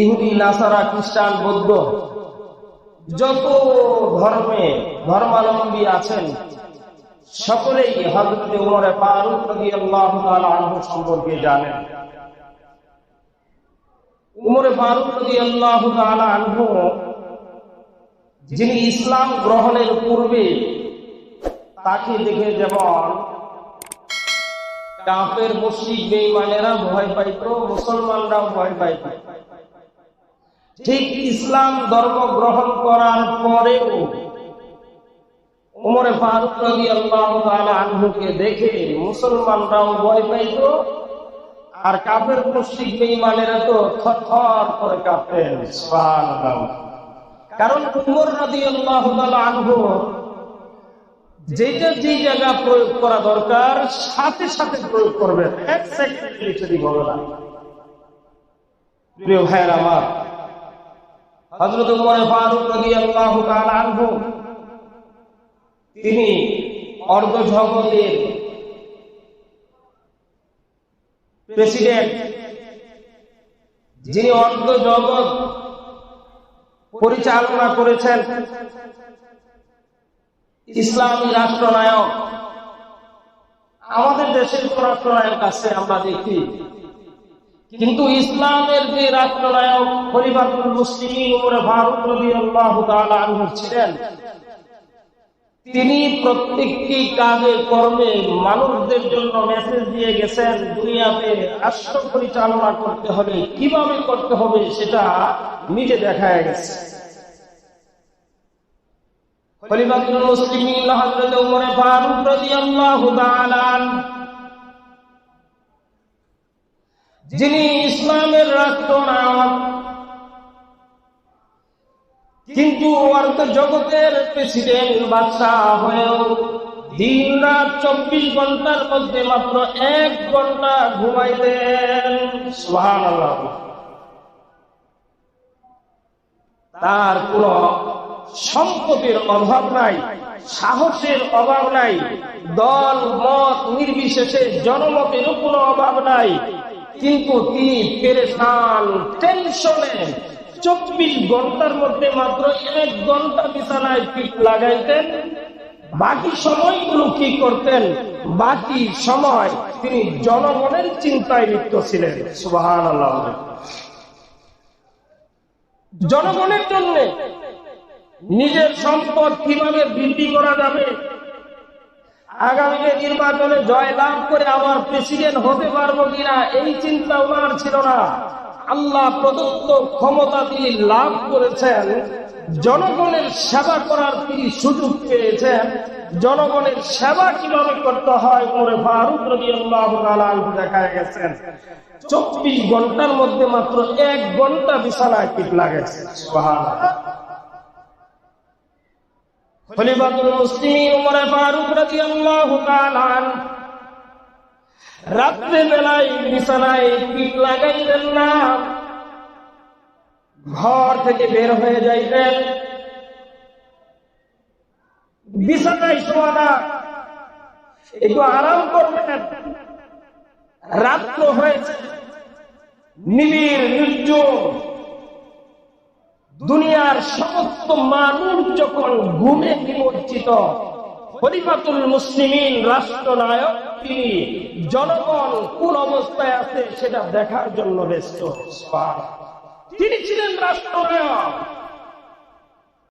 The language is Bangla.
ইহুদি, নাসারা, খ্রিস্টান, বৌদ্ধ, যত ধর্মে ধর্মাবলম্বী আছেন, সকলেই হজরত উমরে ফারুক রাদিয়াল্লাহু তাআলা আনহু সম্পর্কে জানেন। উমরে ফারুক আনহু, যিনি ইসলাম গ্রহণের পূর্বে তাকে দেখে যেমন কাফের, মুশরিক বেঈমানেরা ভয় পাইত, মুসলমানরাও ভয় পাইত। ঠিক ইসলাম ধর্ম গ্রহণ করার পরেও উমরে ফারুক তাআলা আনহুকে দেখে মুসলমানরাও ভয় পাইত আর কাফের মুশরিক বেঈমানেরা তো থরথর করে সুবহানাল্লাহ। কারণ উমর রাদিয়াল্লাহু তাআলা আনহু যেটা যে জায়গা প্রয়োগ করা দরকার, সাথে সাথে প্রয়োগ করবেন এক সেকেন্ড যদি বলো না। প্রিয় ভাইয়ের আমার হজরত উমর ফারুক রাদিয়াল্লাহু তাআলা আনহু, তিনি অর্ধ জগতের প্রেসিডেন্ট যিনি অর্ধ পরিচালনা করেছেন, ইসলামী রাষ্ট্রনায়ক। আমাদের দেশের রাষ্ট্রনায়ক আছে, আমরা দেখি। কিন্তু ইসলামের যে রাষ্ট্রনায়ক মুসলিমিন উপরে ফারুক তাআলা আনহু ছিলেন, তিনি প্রত্যেকটি কাজে, কর্মে মানুষদের জন্য মেসেজ দিয়ে গেছেন, দুনিয়াতে রাষ্ট্র পরিচালনা করতে হবে, কীভাবে করতে হবে সেটা নিজে দেখা গেছে। খলিফাতুল ওমর ফারুক রাদিয়াল্লাহু তাআলা যিনি ইসলামের রাষ্ট্রনায়ক কিন্তু অর্থ জগতের প্রেসিডেন্ট বাদশাহ হয়েও দিন রাত চব্বিশ ঘণ্টার মধ্যে মাত্র এক ঘণ্টা ঘুমাইতেন সুবহানাল্লাহ। তার কোন সম্পদের অভাব নাই, সাহসের অভাব নাই, দল, মত, নির্বিশেষে জনমতেরও কোনো অভাব নাই। কিন্তু তিনি পেরেশান, টেনশনে চব্বিশ ঘণ্টার মধ্যে মাত্র এক ঘণ্টা বিছানায় পিঠ লাগাইতেন। বাকি সময়গুলো কি করতেন? বাকি সময় তিনি জনগণের চিন্তায় লিপ্ত ছিলেন। সুবাহান জনগণের জন্য নিজের সম্পদ কীভাবে বৃদ্ধি করা যাবে? আগামীতে নির্বাচনে জয় লাভ করে আবার প্রেসিডেন্ট হতে পারব কিনা এই চিন্তা ওনার ছিল না। আল্লাহ প্রদত্ত ক্ষমতা তিনি লাভ করেছেন, জনগণের সেবা করার তিনি সুযোগ পেয়েছেন, জনগণের সেবা কীভাবে করতে হয় মোরে ফারুক রবি আল্লাহ দেখা গেছেন। চব্বিশ ঘণ্টার মধ্যে মাত্র এক ঘণ্টা বিছানায় পিঠ লাগেছে রাত্রে বেলায় বিছানায় পিঠ লাগাইতেন না। ঘর থেকে বের হয়ে যাইতেন। বিছানায় শোয়াটা একটু আরাম করবেন রাত্র হয়েছে। নিবিড়, নির্জন। দুনিয়ার সমস্ত মানুষ যখন ঘুমে নিমজ্জিত হরিফাতুল মুসলিমিন রাষ্ট্রনায়ক তিনি জনগণ কোন অবস্থায় আছে সেটা দেখার জন্য ব্যস্ত। তিনি ছিলেন রাষ্ট্রনায়ক।